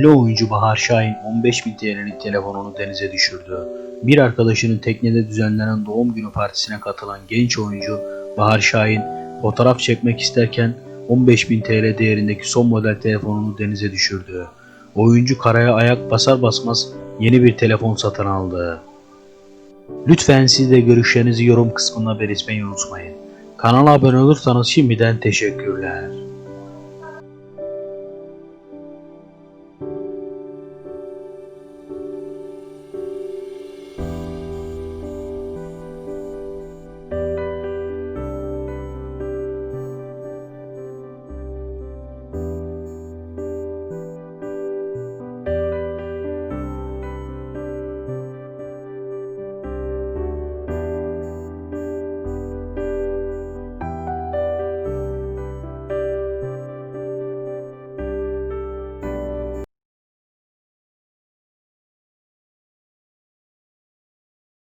Ünlü oyuncu Bahar Şahin 15.000 TL'lik telefonunu denize düşürdü. Bir arkadaşının teknede düzenlenen doğum günü partisine katılan genç oyuncu Bahar Şahin fotoğraf çekmek isterken 15.000 TL değerindeki son model telefonunu denize düşürdü. Oyuncu karaya ayak basar basmaz yeni bir telefon satın aldı. Lütfen siz de görüşlerinizi yorum kısmına belirtmeyi unutmayın. Kanala abone olursanız şimdiden teşekkürler.